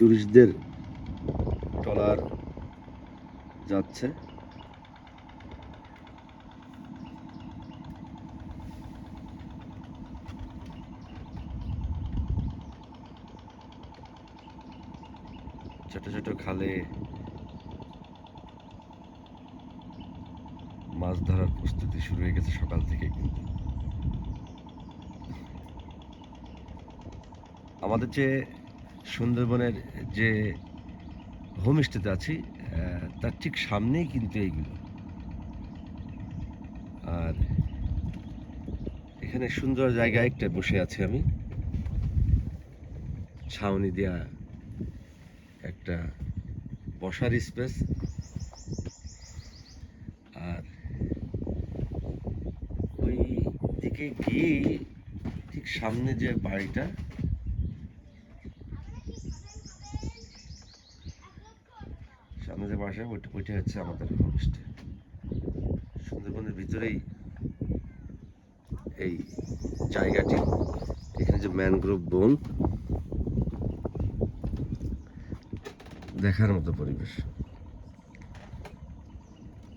টুরিস্টদের trawler যাচ্ছে। ছোট ছোট খালে মাছ ধরার প্রস্তুতি শুরু হয়ে গেছে সকাল থেকে কিন্তু। আমাদের যে সুন্দরবনের যে হোমস্টেতে আছি তার ঠিক সামনেই কিন্তু এইগুলো। আর এখানে সুন্দর জায়গায় একটা বসে আছি আমি। ছাউনি দেয়া একটা বসার স্পেস। আর ওই দিকে গিয়ে ঠিক সামনে যে বাড়িটা সামনে যে বাসা ওইটা ওইটা হচ্ছে আমাদের হোমস্টে সুন্দরবনের ভিতরেই এই জায়গাটি, এখানে যে ম্যানগ্রোভ বন, দেখার মতো পরিবেশ।